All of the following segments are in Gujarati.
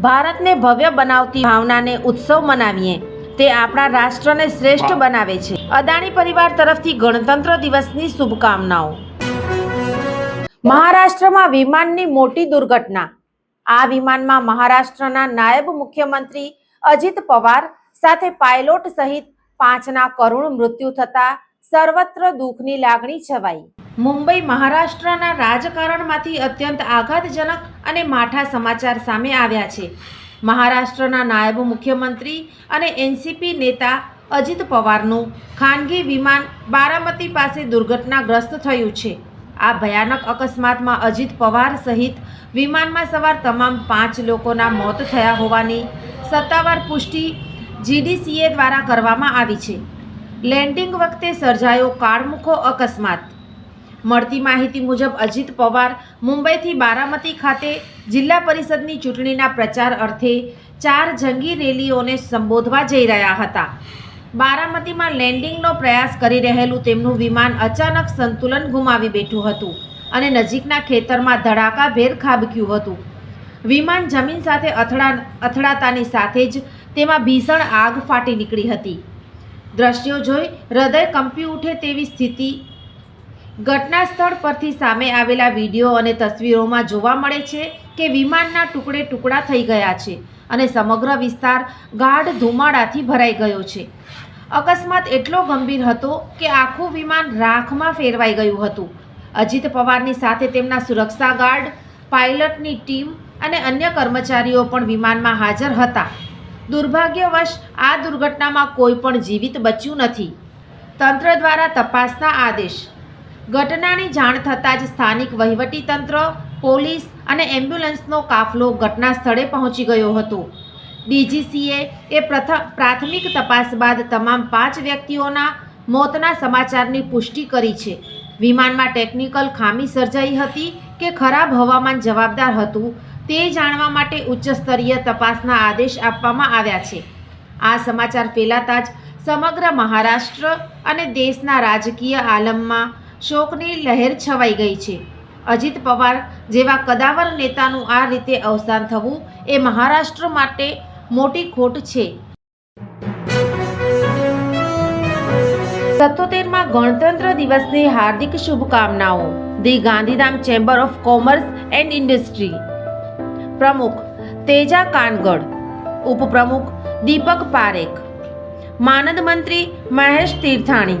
ભારતને ભવ્ય બનાવતી ભાવનાને ઉત્સવ મનાવીએ, તે આપણા રાષ્ટ્રને શ્રેષ્ઠ બનાવે છે. અદાણી પરિવાર તરફથી ગણતંત્ર દિવસની શુભકામનાઓ. મહારાષ્ટ્રમાં વિમાનની મોટી દુર્ઘટના. આ વિમાનમાં મહારાષ્ટ્રના નાયબ મુખ્યમંત્રી અજીત પવાર સાથે પાયલોટ સહિત પાંચના કરુણ મૃત્યુ થતા સર્વત્ર દુઃખની લાગણી છવાઈ. મુંબઈ મહારાષ્ટ્રના રાજકારણમાંથી અત્યંત આઘાતજનક અને માઠા સમાચાર સામે આવ્યા છે. મહારાષ્ટ્રના નાયબ મુખ્યમંત્રી અને એનસીપી નેતા અજિત પવારનું ખાનગી વિમાન બારામતી પાસે દુર્ઘટનાગ્રસ્ત થયું છે. આ ભયાનક અકસ્માતમાં અજિત પવાર સહિત વિમાનમાં સવાર તમામ પાંચ લોકોના મોત થયા હોવાની સત્તાવાર પુષ્ટિ જીડીસીએ દ્વારા કરવામાં આવી છે. લેન્ડિંગ વખતે સર્જાયો કાળમુખો અકસ્માત. મળતી માહિતી મુજબ અજીત પવાર મુંબઈથી બારામતી ખાતે જિલ્લા પરિષદની ચૂંટણીના પ્રચાર અર્થે ચાર જંગી રેલીઓને સંબોધવા જઈ રહ્યા હતા. બારામતીમાં લેન્ડિંગનો પ્રયાસ કરી રહેલું તેમનું વિમાન અચાનક સંતુલન ગુમાવી બેઠું હતું અને નજીકના ખેતરમાં ધડાકાભેર ખાબક્યું હતું. વિમાન જમીન સાથે અથડા, અથડાતાની સાથે જ તેમાં ભીષણ આગ ફાટી નીકળી હતી. દ્રશ્યો જોઈ હૃદય કંપી ઉઠે તેવી સ્થિતિ ઘટના સ્થળ પરથી સામે આવેલા વીડિયો અને તસવીરોમાં જોવા મળે છે કે વિમાનના ટુકડે ટુકડા થઈ ગયા છે અને સમગ્ર વિસ્તાર ગાઢ ધુમાડાથી ભરાઈ ગયો છે. અકસ્માત એટલો ગંભીર હતો કે આખું વિમાન રાખમાં ફેરવાઈ ગયું હતું. અજીત પવારની સાથે તેમના સુરક્ષા ગાર્ડ, પાયલટની ટીમ અને અન્ય કર્મચારીઓ પણ વિમાનમાં હાજર હતા. દુર્ભાગ્યવશ, આ દુર્ઘટનામાં કોઈ પણ જીવિત બચ્યું નથી. તંત્ર દ્વારા તપાસના આદેશ ઘટનાની જાણ થતાં જ સ્થાનિક વહીવટીતંત્ર, પોલીસ અને એમ્બ્યુલન્સનો કાફલો ઘટના સ્થળે પહોંચી ગયો હતો. ડીજીસીએ એ પ્રથમ પ્રાથમિક તપાસ બાદ તમામ પાંચ વ્યક્તિઓના મોતના સમાચારની પુષ્ટિ કરી છે. વિમાનમાં ટેકનિકલ ખામી સર્જાઈ હતી કે ખરાબ હવામાન જવાબદાર હતું તે જાણવા માટે ઉચ્ચ સ્તરીય તપાસના આદેશ આપવામાં આવ્યા છે. આ સમાચાર ફેલાતા જ સમગ્ર મહારાષ્ટ્ર અને દેશના રાજકીય આલમમાં શોકની લહેર છવાઈ ગઈ છે. અજીત પવાર જેવા કદાવર નેતાનું આ રીતે અવસાન થવું એ મહારાષ્ટ્ર માટે મોટી ખોટ છે. સત્તોતેરમાં ગણતંત્ર દિવસની હાર્દિક શુભકામનાઓ. The Gandhidham chamber of commerce and industry. પ્રમુખ તેજા કાનગડ. ઉપપ્રમુખ દીપક પારેખ. માનદ મંત્રી Mahesh Tirthani.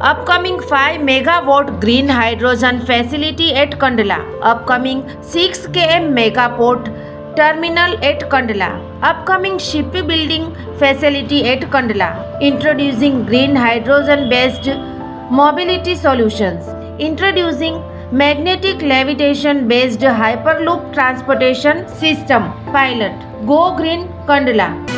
Upcoming 5 megawatt green hydrogen facility at Kandla upcoming 6 km megaport terminal at Kandla upcoming shipbuilding facility at Kandla introducing green hydrogen based mobility solutions introducing magnetic levitation based hyperloop transportation system pilot go green Kandla